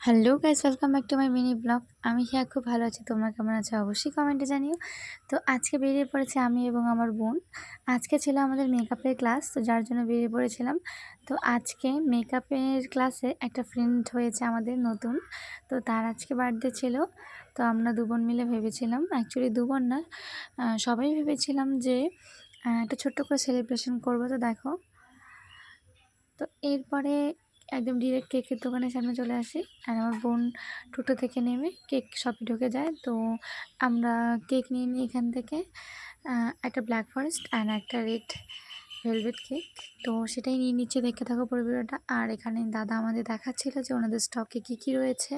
Hello guys, welcome back to my mini vlog. আমি হিয়া, খুব ভালো আছি। তোমরা কেমন আছো? অবশ্যই কমেন্টে জানিও। তো আজকে বেরিয়ে পড়েছে আমি এবং আমার বোন। আজকে ছিল আমাদের মেকআপের ক্লাস তো যার জন্য বেরিয়ে পড়েছিলাম। তো আজকে মেকআপের ক্লাসে একটা ফ্রেন্ড হয়েছে আমাদের নতুন। তো তার আজকে বার্থডে ছিল। তো আমরা দু বোন মিলে ভেবেছিলাম অ্যাকচুয়ালি দু বোন না সবাই ভেবেছিলাম যে একটা ছোট্ট করে সেলিব্রেশন করব। তো দেখো। তো এরপরে একদম ডিরেক্ট কেকের দোকানের সামনে চলে আসি। আর আমার বোন টোটো থেকে নেমে কেক শপে ঢুকে যায়। তো আমরা কেক নিয়ে নিই এখান থেকে। একটা ব্ল্যাক ফরেস্ট অ্যান্ড একটা রেড ভেলভেট কেক তো সেটাই নিয়ে নিচ্ছে। দেখে থাকো পুরো ভিডিওটা আর এখানে দাদা আমাদের দেখাচ্ছিল যে ওনাদের স্টকে কী কী রয়েছে।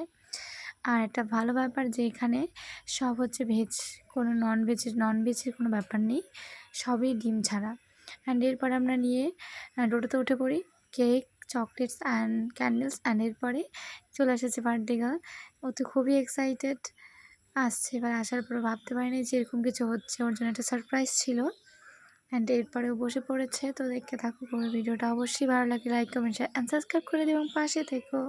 আর একটা ভালো ব্যাপার যে এখানে সব হচ্ছে ভেজ কোনো নন ভেজের নন ভেজের কোনো ব্যাপার নেই। সবই ডিম ছাড়া। অ্যান্ড এরপরে আমরা নিয়ে টোটোতে উঠে পড়ি। Cake chocolates and candles and এরপরে চলে এসেছে বার্থডে গার্ল ও তো খুবই এক্সাইটেড আসছে। এবার আসার পর ভাবতে পারিনি যে এরকম কিছু হচ্ছে। ওর জন্য একটা সারপ্রাইজ ছিল। অ্যান্ড এরপরেও বসে পড়েছে। তো দেখতে থাকুক ওর ভিডিওটা। অবশ্যই ভালো লাগে। Like comment share and subscribe করে দেবো পাশে থেকো।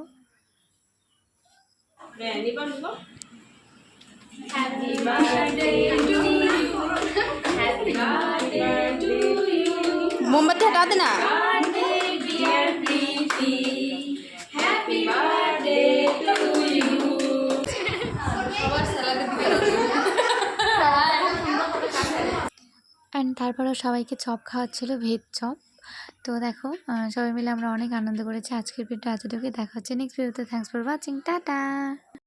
মোমবাতি হটাতে না। অ্যান্ড তারপরেও সবাইকে চপ খাওয়াচ্ছিল, ভেজ চপ। তো দেখো সবাই মিলে আমরা অনেক আনন্দ করেছি। আজকের ভিডিওটা এতটুকুই। দেখা হচ্ছে নেক্সট ভিডিওতে থ্যাংকস ফর ওয়াচিং টাটা!